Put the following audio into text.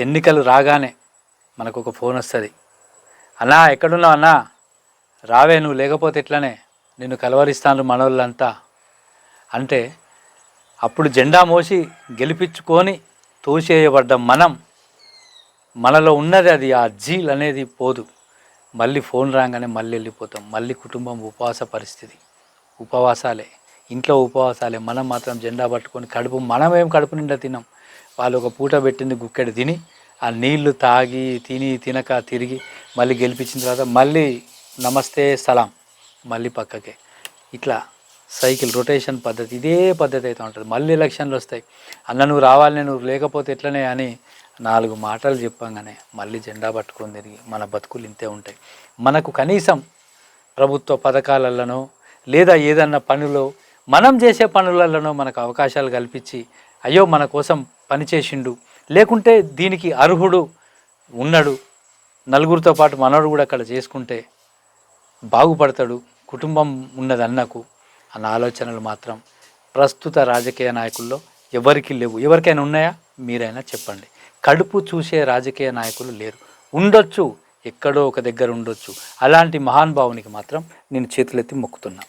ఎన్నికలు రాగానే మనకు ఒక ఫోన్ వస్తుంది. అన్నా ఎక్కడున్నావు అన్నా? రావే నువ్వు లేకపోతే ఎట్లనే? నిన్ను కలవరిస్తాను మనోళ్ళంతా. అంటే అప్పుడు జెండా మోసి గెలిపించుకొని తోసేయబడ్డ మనం మనలో ఉన్నది అది ఆ జీల్ అనేది పోదు. మళ్ళీ ఫోన్ రాగానే మళ్ళీ వెళ్ళిపోతాం. మళ్ళీ కుటుంబం ఉపవాస పరిస్థితి ఉపవాసాలే. ఇంట్లో ఉపవాసాలే మనం మాత్రం జెండా పట్టుకొని కడుపు మనమేం కడుపు నిండా తిన్నాం. వాళ్ళు ఒక పూట పెట్టింది గుక్కెడు తిని ఆ నీళ్ళు తాగి తిని తినక తిరిగి మళ్ళీ గెలిపించిన తర్వాత మళ్ళీ నమస్తే సలాం మళ్ళీ పక్కకే. ఇట్లా సైకిల్ రొటేషన్ పద్ధతి ఇదే పద్ధతి అయితే ఉంటుంది. మళ్ళీ ఎలక్షన్లు వస్తాయి. అన్న నువ్వు రావాలనే నువ్వు లేకపోతే ఎట్లనే అని నాలుగు మాటలు చెప్పంగానే మళ్ళీ జెండా పట్టుకొని తిరిగి మన బతుకులు ఇంతే ఉంటాయి. మనకు కనీసం ప్రభుత్వ పథకాలలోనో లేదా ఏదన్నా పనిలో మనం చేసే పనులలోనో మనకు అవకాశాలు కల్పించి అయ్యో మన కోసం పనిచేసిండు లేకుంటే దీనికి అర్హుడు ఉన్నాడు. నలుగురితో పాటు మనోడు కూడా అక్కడ చేసుకుంటే బాగుపడతాడు. కుటుంబం ఉన్నది అన్నకు అన్న ఆలోచనలు మాత్రం ప్రస్తుత రాజకీయ నాయకుల్లో ఎవరికి లేవు. ఎవరికైనా ఉన్నాయా? మీరైనా చెప్పండి. కడుపు చూసే రాజకీయ నాయకులు లేరు. ఉండొచ్చు ఎక్కడో ఒక దగ్గర ఉండొచ్చు. అలాంటి మహానుభావునికి మాత్రం నేను చేతులెత్తి మొక్కుతున్నా.